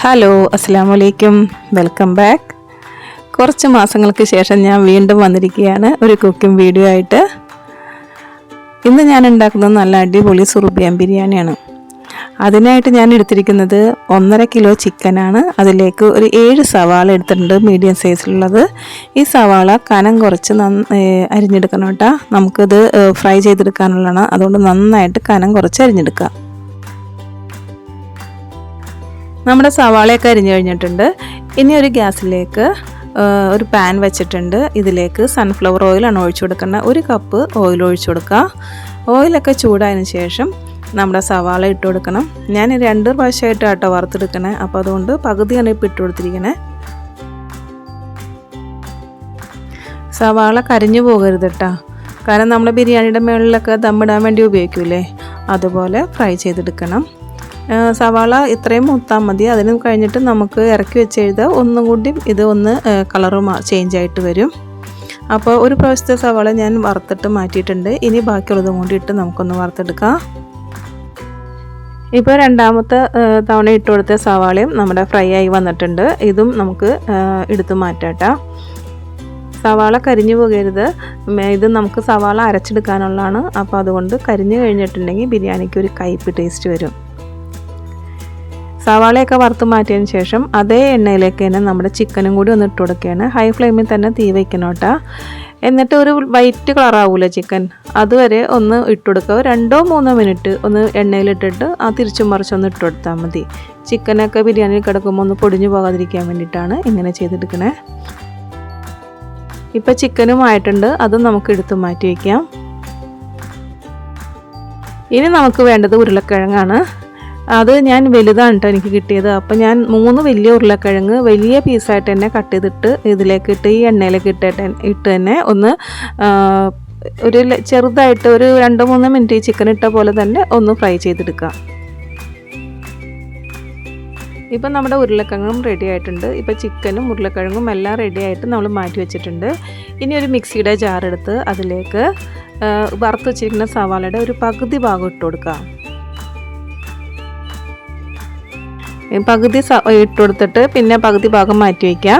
Hello അസ്സാം വലൈക്കും welcome back കുറച്ച് മാസങ്ങൾക്ക് ശേഷം ഞാൻ വീണ്ടും വന്നിരിക്കുകയാണ് ഒരു കുക്കിംഗ് വീഡിയോ ആയിട്ട്. ഇന്ന് ഞാൻ ഉണ്ടാക്കുന്നത് നല്ല അടിപൊളി സുറുബിയൻ ബിരിയാണിയാണ്. അതിനായിട്ട് ഞാൻ എടുത്തിരിക്കുന്നത് ഒന്നര കിലോ ചിക്കനാണ് അതിലേക്ക് ഒരു ഏഴ് സവാള എടുത്തിട്ടുണ്ട് മീഡിയം സൈസിലുള്ളത് ഈ സവാള കനം കുറച്ച് നന്ന അരിഞ്ഞെടുക്കണം കേട്ടോ. നമുക്കിത് ഫ്രൈ ചെയ്തെടുക്കാനുള്ളതാണ്. അതുകൊണ്ട് നന്നായിട്ട് കനം കുറച്ച് അരിഞ്ഞെടുക്കാം. നമ്മുടെ സവാളയൊക്കെ അരിഞ്ഞു കഴിഞ്ഞിട്ടുണ്ട്. ഇനി ഒരു ഗ്യാസിലേക്ക് ഒരു പാൻ വെച്ചിട്ടുണ്ട്. ഇതിലേക്ക് സൺഫ്ലവർ ഓയിലാണ് ഒഴിച്ചു കൊടുക്കേണ്ടത് ഒരു കപ്പ് ഓയിൽ ഒഴിച്ചു കൊടുക്കുക. ഓയിലൊക്കെ ചൂടായതിനു ശേഷം നമ്മുടെ സവാള ഇട്ട് കൊടുക്കണം. ഞാൻ രണ്ട് പ്രാവശ്യമായിട്ട് ആട്ടോ വറുത്തെടുക്കണേ. അപ്പോൾ അതുകൊണ്ട് പകുതിയാണ് ഇപ്പോൾ ഇട്ട് കൊടുത്തിരിക്കണേ. സവാള കരിഞ്ഞു പോകരുത് കേട്ടോ കാരണം നമ്മുടെ ബിരിയാണിയുടെ മുകളിലൊക്കെ ദമ്മിടാൻ വേണ്ടി ഉപയോഗിക്കൂലേ? അതുപോലെ ഫ്രൈ ചെയ്തെടുക്കണം. സവാള ഇത്രയും മുത്താൽ മതി. അതിന് കഴിഞ്ഞിട്ട് നമുക്ക് ഇറക്കി വെച്ച് എഴുതാൽ ഒന്നും കൂടി ഇത് ഒന്ന് കളറ് ചേഞ്ച് ആയിട്ട് വരും. അപ്പോൾ ഒരു പ്രാവശ്യത്തെ സവാള ഞാൻ വറുത്തിട്ട് മാറ്റിയിട്ടുണ്ട്. ഇനി ബാക്കിയുള്ളതും കൂടി ഇട്ട് നമുക്കൊന്ന് വറുത്തെടുക്കാം. ഇപ്പോൾ രണ്ടാമത്തെ തവണ ഇട്ട് കൊടുത്ത സവാളയും നമ്മുടെ ഫ്രൈ ആയി വന്നിട്ടുണ്ട്. ഇതും നമുക്ക് എടുത്ത് മാറ്റാട്ടോ. സവാള കരിഞ്ഞു പോകരുത്. ഇത് നമുക്ക് സവാള അരച്ചെടുക്കാനുള്ളതാണ്. അപ്പോൾ അതുകൊണ്ട് കരിഞ്ഞു കഴിഞ്ഞിട്ടുണ്ടെങ്കിൽ ബിരിയാണിക്ക് ഒരു കയ്പ് ടേസ്റ്റ് വരും. സവാളയൊക്കെ വറുത്ത് മാറ്റിയതിന് ശേഷം അതേ എണ്ണയിലേക്ക് തന്നെ നമ്മുടെ ചിക്കനും കൂടി ഒന്ന് ഇട്ട് കൊടുക്കുകയാണ്. ഹൈ ഫ്ലെയിമിൽ തന്നെ തീ വയ്ക്കണം കേട്ടോ. എന്നിട്ട് ഒരു വൈറ്റ് കളറാവൂല ചിക്കൻ? അതുവരെ ഒന്ന് ഇട്ട് കൊടുക്കുക. രണ്ടോ മൂന്നോ മിനിറ്റ് ഒന്ന് എണ്ണയിലിട്ടിട്ട് ആ തിരിച്ചും മറിച്ചൊന്ന് ഇട്ട് കൊടുത്താൽ മതി. ചിക്കനൊക്കെ ബിരിയാണിയിൽ കിടക്കുമ്പോൾ ഒന്ന് പൊടിഞ്ഞു പോകാതിരിക്കാൻ വേണ്ടിയിട്ടാണ് ഇങ്ങനെ ചെയ്തെടുക്കണേ ഇപ്പം ചിക്കനും ആയിട്ടുണ്ട്. അതും നമുക്ക് എടുത്ത് മാറ്റി വയ്ക്കാം ഇനി നമുക്ക് വേണ്ടത് ഉരുളക്കിഴങ്ങാണ്. അത് ഞാൻ വലുതാണ് കേട്ടോ എനിക്ക് കിട്ടിയത്. അപ്പം ഞാൻ മൂന്ന് വലിയ ഉരുളക്കിഴങ്ങ് വലിയ പീസായിട്ട് തന്നെ കട്ട് ചെയ്തിട്ട് ഇതിലേക്ക് ഇട്ട് ഈ എണ്ണയിലേക്ക് ഇട്ടിട്ട് ഇട്ട് തന്നെ ഒന്ന് ഒരു ചെറുതായിട്ട് ഒരു രണ്ട് മൂന്ന് മിനിറ്റ് ചിക്കൻ ഇട്ട പോലെ തന്നെ ഒന്ന് ഫ്രൈ ചെയ്തെടുക്കുക. ഇപ്പം നമ്മുടെ ഉരുളക്കിഴങ്ങും റെഡി ആയിട്ടുണ്ട്. ഇപ്പം ചിക്കനും ഉരുളക്കിഴങ്ങും എല്ലാം റെഡി ആയിട്ട് നമ്മൾ മാറ്റി വെച്ചിട്ടുണ്ട്. ഇനി ഒരു മിക്സിയുടെ ജാർ എടുത്ത് അതിലേക്ക് വറുത്ത് വെച്ചിരിക്കുന്ന സവാളയുടെ ഒരു പകുതി ഭാഗം ഇട്ട് കൊടുക്കുക. പകുതി ഇട്ട് കൊടുത്തിട്ട് പിന്നെ പകുതി ഭാഗം മാറ്റി വയ്ക്കുക.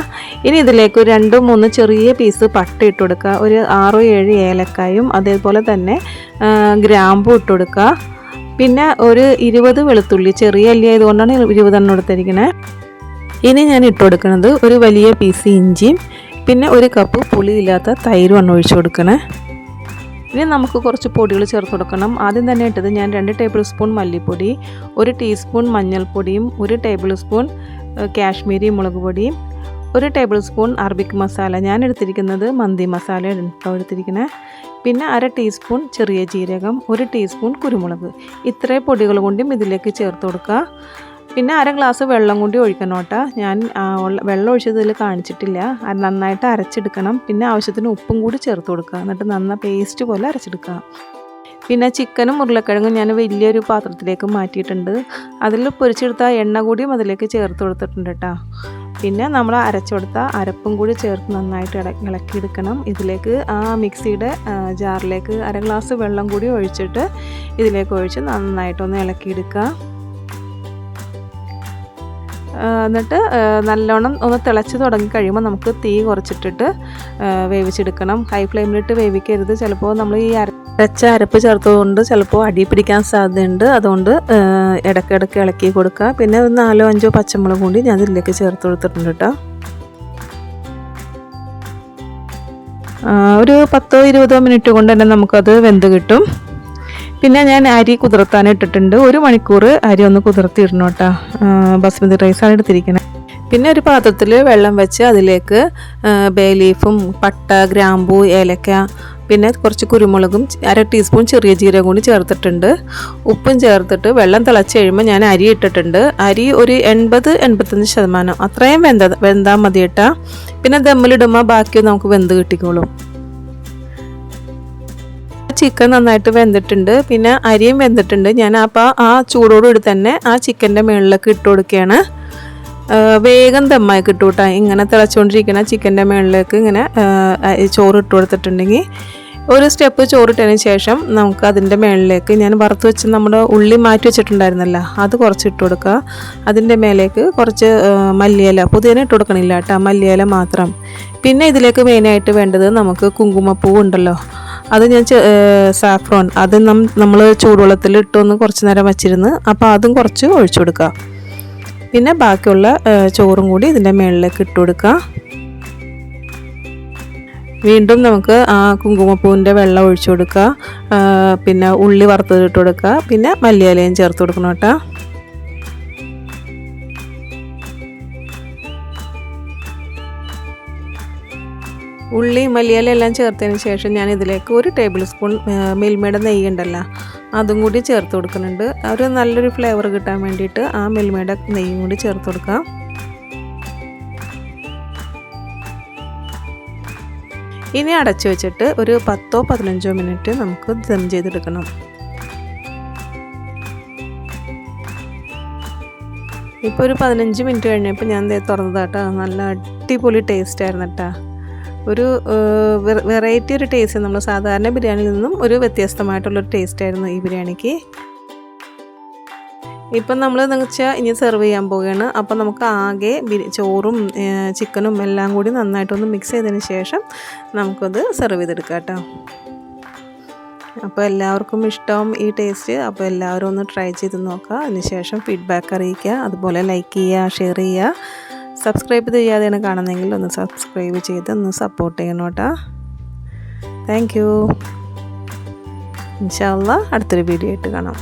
ഇനി ഇതിലേക്ക് ഒരു രണ്ട് മൂന്ന് ചെറിയ പീസ് പട്ട ഇട്ട് കൊടുക്കുക. ഒരു ആറോ ഏഴ് ഏലക്കായും അതേപോലെ തന്നെ ഗ്രാമ്പു ഇട്ട് കൊടുക്കുക. പിന്നെ ഒരു ഇരുപത് വെളുത്തുള്ളി ചെറിയ അല്ലി ആയതുകൊണ്ടാണ് ഇരുപതെണ്ണം എടുത്തിരിക്കുന്നത് ഇനി ഞാൻ ഇട്ട് കൊടുക്കുന്നത് ഒരു വലിയ പീസ് ഇഞ്ചിയും പിന്നെ ഒരു കപ്പ് പുളിയില്ലാത്ത തൈരും എണ്ണ ഒഴിച്ചു കൊടുക്കണേ. ഇനി നമുക്ക് കുറച്ച് പൊടികൾ ചേർത്ത് കൊടുക്കണം. ആദ്യം തന്നെ ഇട്ടത് ഞാൻ രണ്ട് ടേബിൾ സ്പൂൺ മല്ലിപ്പൊടി ഒരു ടീസ്പൂൺ മഞ്ഞൾപ്പൊടിയും ഒരു ടേബിൾ സ്പൂൺ കാശ്മീരി മുളക് പൊടിയും ഒരു ടേബിൾ സ്പൂൺ അറബിക് മസാല. ഞാൻ എടുത്തിരിക്കുന്നത് മന്തി മസാല എടുത്തിരിക്കുന്നത് പിന്നെ അര ടീസ്പൂൺ ചെറിയ ജീരകം ഒരു ടീസ്പൂൺ കുരുമുളക്. ഇത്രയും പൊടികൾ കൊണ്ടും ഇതിലേക്ക് ചേർത്ത് കൊടുക്കുക. പിന്നെ അര ഗ്ലാസ് വെള്ളം കൂടി ഒഴിക്കണം കേട്ടോ. ഞാൻ വെള്ളം ഒഴിച്ചത് ഇതിൽ കാണിച്ചിട്ടില്ല. അത് നന്നായിട്ട് അരച്ചെടുക്കണം. പിന്നെ ആവശ്യത്തിന് ഉപ്പും കൂടി ചേർത്ത് കൊടുക്കുക. എന്നിട്ട് നന്ന പേസ്റ്റ് പോലെ അരച്ചെടുക്കുക. പിന്നെ ചിക്കനും ഉരുളക്കിഴങ്ങും ഞാൻ വലിയൊരു പാത്രത്തിലേക്ക് മാറ്റിയിട്ടുണ്ട്. അതിൽ പൊരിച്ചെടുത്ത എണ്ണ കൂടിയും അതിലേക്ക് ചേർത്ത് കൊടുത്തിട്ടുണ്ട് കേട്ടോ. പിന്നെ നമ്മൾ അരച്ചെടുത്ത അരപ്പും കൂടി ചേർത്ത് നന്നായിട്ട് ഇളക്കിയെടുക്കണം. ഇതിലേക്ക് ആ മിക്സിയുടെ ജാറിലേക്ക് അര ഗ്ലാസ് വെള്ളം കൂടി ഒഴിച്ചിട്ട് ഇതിലേക്ക് ഒഴിച്ച് നന്നായിട്ടൊന്ന് ഇളക്കിയെടുക്കുക. എന്നിട്ട് നല്ലോണം ഒന്ന് തിളച്ച് തുടങ്ങി കഴിയുമ്പോൾ നമുക്ക് തീ കുറച്ചിട്ടിട്ട് വേവിച്ചെടുക്കണം. ഹൈ ഫ്ലെയിമിലിട്ട് വേവിക്കരുത്. ചിലപ്പോൾ നമ്മൾ ഈ അരച്ച അരപ്പ് ചേർത്തതുകൊണ്ട് ചിലപ്പോൾ അടി പിടിക്കാൻ സാധ്യതയുണ്ട്. അതുകൊണ്ട് ഇടയ്ക്കിടയ്ക്ക് ഇളക്കി കൊടുക്കുക. പിന്നെ ഒരു നാലോ അഞ്ചോ പച്ചമുളക് കൂടി ഞാൻ ഇതിലേക്ക് ചേർത്ത് കൊടുത്തിട്ടുണ്ട് കേട്ടോ ഒരു പത്തോ ഇരുപതോ മിനിറ്റ് കൊണ്ട് തന്നെ നമുക്കത് വെന്ത് കിട്ടും. പിന്നെ ഞാൻ അരി കുതിർത്താൻ ഇട്ടിട്ടുണ്ട്. ഒരു മണിക്കൂർ അരി ഒന്ന് കുതിർത്തിയിടണം കേട്ടോ. ബസ്മതി റൈസാണ് എടുത്തിരിക്കുന്നത് പിന്നെ ഒരു പാത്രത്തിൽ വെള്ളം വെച്ച് അതിലേക്ക് ബേ ലീഫും പട്ട ഗ്രാമ്പൂ ഏലക്ക പിന്നെ കുറച്ച് കുരുമുളകും അര ടീസ്പൂൺ ചെറിയ ജീരകം കൂടി ചേർത്തിട്ടുണ്ട്. ഉപ്പും ചേർത്തിട്ട് വെള്ളം തിളച്ച് കഴിയുമ്പോൾ ഞാൻ അരി ഇട്ടിട്ടുണ്ട്. അരി ഒരു എൺപത് എൺപത്തഞ്ച് ശതമാനം. അത്രയും വെന്ത വെന്താൽ മതി ഇട്ടാൽ പിന്നെ ദമ്മിലിടുമ്പോൾ ബാക്കി നമുക്ക് വെന്ത് കിട്ടിക്കോളും. ചിക്കൻ നന്നായിട്ട് വെന്തിട്ടുണ്ട്. പിന്നെ അരിയും വെന്തിട്ടുണ്ട്. ഞാൻ അപ്പോൾ ആ ചൂടോടുകൂടി തന്നെ ആ ചിക്കന്റെ മുകളിലേക്ക് ഇട്ട് കൊടുക്കുകയാണ്. വേഗം ദമ്മായി കിട്ടൂട്ടാ. കേട്ടോ ഇങ്ങനെ തിളച്ചുകൊണ്ടിരിക്കുന്ന ചിക്കന്റെ മുകളിലേക്ക് ഇങ്ങനെ ചോറ് ഇട്ട് കൊടുത്തിട്ടുണ്ടെങ്കിൽ ഒരു സ്റ്റെപ്പ് ചോറിട്ടതിന് ശേഷം നമുക്ക് അതിന്റെ മേളിലേക്ക് ഞാൻ വറുത്ത് വെച്ച് നമ്മുടെ ഉള്ളി മാറ്റി വെച്ചിട്ടുണ്ടായിരുന്നല്ലോ അത് കുറച്ച് ഇട്ട് കൊടുക്കുക. അതിന്റെ മേലേക്ക് കുറച്ച് മല്ലിയില പുതിയന ഇട്ട് കൊടുക്കണില്ല കേട്ടോ മല്ലിയില മാത്രം. പിന്നെ ഇതിലേക്ക് മെയിനായിട്ട് വേണ്ടത് നമുക്ക് കുങ്കുമപ്പൂ ഉണ്ടല്ലോ അത് ഞാൻ സാഫ്രോൺ അത് നമ്മൾ ചൂടുവെള്ളത്തിൽ ഇട്ടൊന്ന് കുറച്ച് നേരം വച്ചിരുന്ന് അപ്പോൾ അതും കുറച്ച് ഒഴിച്ചു കൊടുക്കുക. പിന്നെ ബാക്കിയുള്ള ചോറും കൂടി ഇതിന്റെ മേളിലേക്ക് ഇട്ട് കൊടുക്കുക. വീണ്ടും നമുക്ക് ആ കുങ്കുമപ്പൂവിന്റെ വെള്ളം ഒഴിച്ചു കൊടുക്കുക. പിന്നെ ഉള്ളി വറുത്തതിട്ട് കൊടുക്കുക. പിന്നെ മല്ലിയിലയും ചേർത്ത് കൊടുക്കണം കേട്ടോ. ഉള്ളി മല്ലിയില എല്ലാം ചേർത്തതിന് ശേഷം ഞാൻ ഇതിലേക്ക് ഒരു ടേബിൾ സ്പൂൺ മിൽമയുടെ നെയ്യ് ഉണ്ടല്ലോ അതും കൂടി ചേർത്ത് കൊടുക്കുന്നുണ്ട്. ഒരു നല്ലൊരു ഫ്ലേവർ കിട്ടാൻ വേണ്ടിയിട്ട് ആ മിൽമയുടെ നെയ്യും കൂടി ചേർത്ത് കൊടുക്കാം. ഇനി അടച്ചു വെച്ചിട്ട് ഒരു പത്തോ പതിനഞ്ചോ മിനിറ്റ് നമുക്ക് ദം ചെയ്തെടുക്കണം. ഇപ്പോൾ ഒരു പതിനഞ്ച് മിനിറ്റ് കഴിഞ്ഞപ്പോൾ ഞാൻ തുറന്നതാട്ടോ നല്ല അടിപൊളി ടേസ്റ്റ് ആയിരുന്നു കേട്ടോ ഒരു വെറൈറ്റി ഒരു ടേസ്റ്റ് നമ്മൾ സാധാരണ ബിരിയാണിയിൽ നിന്നും ഒരു വ്യത്യസ്തമായിട്ടുള്ളൊരു ടേസ്റ്റ് ആയിരുന്നു ഈ ബിരിയാണിക്ക്. ഇപ്പം നമ്മൾ എന്ന് വെച്ചാൽ ഇനി സെർവ് ചെയ്യാൻ പോവുകയാണ്. അപ്പം നമുക്ക് ആകെ ചോറും ചിക്കനും എല്ലാം കൂടി നന്നായിട്ടൊന്ന് മിക്സ് ചെയ്തതിന് ശേഷം നമുക്കത് സെർവ് ചെയ്തെടുക്കാം കേട്ടോ. അപ്പോൾ എല്ലാവർക്കും ഇഷ്ടം ഈ ടേസ്റ്റ് അപ്പോൾ എല്ലാവരും ഒന്ന് ട്രൈ ചെയ്ത് നോക്കുക. അതിനുശേഷം ഫീഡ്ബാക്ക് അറിയിക്കുക. അതുപോലെ ലൈക്ക് ചെയ്യുക ഷെയർ ചെയ്യുക. സബ്സ്ക്രൈബ് ചെയ്യാതെയാണ് കാണുന്നതെങ്കിൽ ഒന്ന് സബ്സ്ക്രൈബ് ചെയ്ത് ഒന്ന് സപ്പോർട്ട് ചെയ്യണം കേട്ടോ. താങ്ക് യു ഇൻഷാല്ല അടുത്തൊരു വീഡിയോ ആയിട്ട് കാണാം.